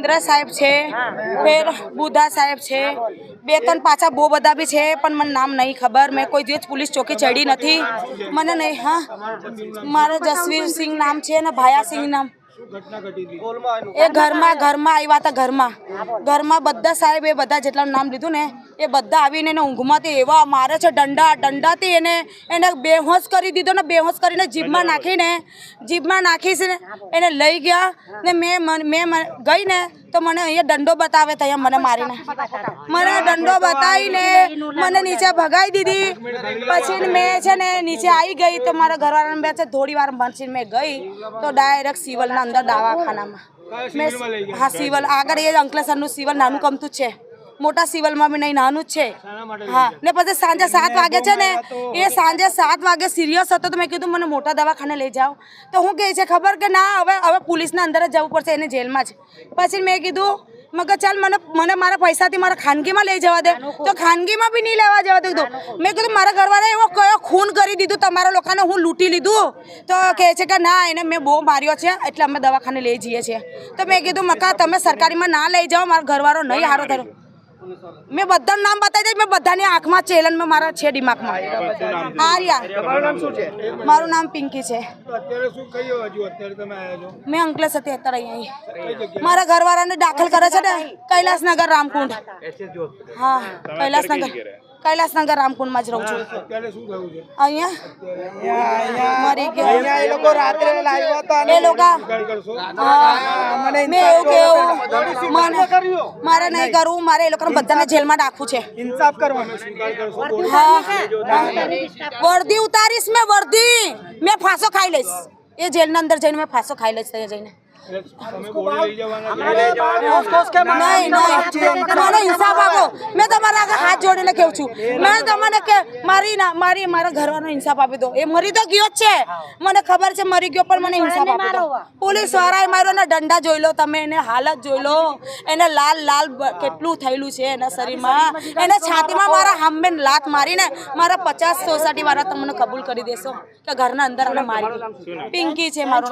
ઇન્દ્ર સાહેબ છે, ફેર બુધા સાહેબ છે, બે ત્રણ પાછા બહુ બધા બી છે, પણ મને નામ નહીં ખબર. મેં કોઈ દિવસ પોલીસ ચોકી ચડી નથી. મને નહીં, હા. મારો જસવીર સિંહ નામ છે અને ભાયા સિંહ નામ. એ ઘરમાં ઘરમાં આવ્યા હતા ઘરમાં. ઘરમાં બધા સાહેબ એ બધા જેટલાનું નામ લીધું ને એ બધા આવીને એને ઊંઘમાંથી એવા મારે છે દંડા દંડાથી એને એને બેહોશ કરી દીધો ને બેહોશ કરીને જીભમાં નાખીને જીભમાં નાખીશને એને લઈ ગયા ને મેં મેં ગઈ ને તો મને અહીંયા દંડો બતાવે તો અહીંયા મને મારીને. મને દંડો બતાવીને મને નીચે ભગાઈ દીધી. પછી મેં છે ને નીચે આવી ગઈ તો મારા ઘરવાળાને બે છે થોડી વાર પછી મેં ગઈ તો ડાયરેક્ટ સિવિલના અંદર દવાખાનામાં. હા સિવલ. આગળ એ અંકલેશ્વરનું સિવલ નાનું કમતું છે. મોટા સિવલમાં બી નહીં નાનું જ છે. હા. ને પછી સાંજે સાત વાગે છે ને એ સાંજે સાત વાગે સિરિયસ હતો તો મેં કીધું મને મોટા દવાખાને લઈ જાઓ. તો હું કહે છે ખબર કે ના હવે હવે પોલીસના અંદર જ જવું પડશે એને જેલમાં જ. પછી મેં કીધું મેં કહ્યું ચાલ મને મને મારા પૈસાથી મારા ખાનગીમાં લઈ જવા દે. તો ખાનગીમાં બી નહીં લેવા જવા દીધું. મેં કીધું મારા ઘરવાળાએ એવો કયો ખૂન કરી દીધું તમારા લોકોને હું લૂંટી લીધું. તો કહે છે કે ના એને મેં બહુ માર્યો છે એટલે અમે દવાખાને લઈ જઈએ છીએ. તો મેં કીધું મકા તમે સરકારીમાં ના લઈ જાઓ મારો ઘરવાળો નહીં હારો થયો મેં બધાનું નામ બતાવી દઈ મેં બધાની આંખમાં ચેલન મેં મારા છે દિમાગમાં. આર્યા મારું નામ પિંકી છે. તો અત્યારે શું કહીએ હજુ? અત્યારે તમે આવ્યા છો? મેં અંકલેશ હતી અત્યારે અહીંયા. મારા ઘરવાળાને દાખલ કરે છે ને કૈલાસનગર રામકુંડ. હા કૈલાસનગર કૈલાસનગર રામકુંડમાં જ રહું છું. અહીંયા? મરી ગયા. એ લોકો રાત્રે લાવ્યા હતા એ લોકો કાંઈ હા, એવું કેવું મારે નહીં કરવું મારે એ લોકોને બધાને જેલમાં રાખવું છે. ઇન્સાફ કરવાનો હા. વર્દી ઉતારીશ મેં વર્દી. મેં ફાંસો ખાઈ લઈશ. એ જેલના અંદર જઈને મેં ફાંસો ખાઈ લઈશ ત્યાં જઈને. મેં તમારા આગળ હાથ જોડીને કેવું છું. મેં તમને કે મારી ના મારી મારા ઘરવાનો ઇન્સાફ આપી દો. એ મરી તો ગયો જ છે. મને ખબર છે મરી ગયો પણ મને ઇન્સાફ આપી દો. પોલીસ વાળાએ મારો ને દંડા જોઈ લો તમે એને હાલત જોઈ લો એને લાલ લાલ કેટલું થયેલું છે એના શરીરમાં. એને છાતીમાં મારા હામે લાત મારીને મારા પચાસ સોસાયટી વાળા તમને કબૂલ કરી દેશો કે ઘરના અંદર એને મારી પિંકી છે મારું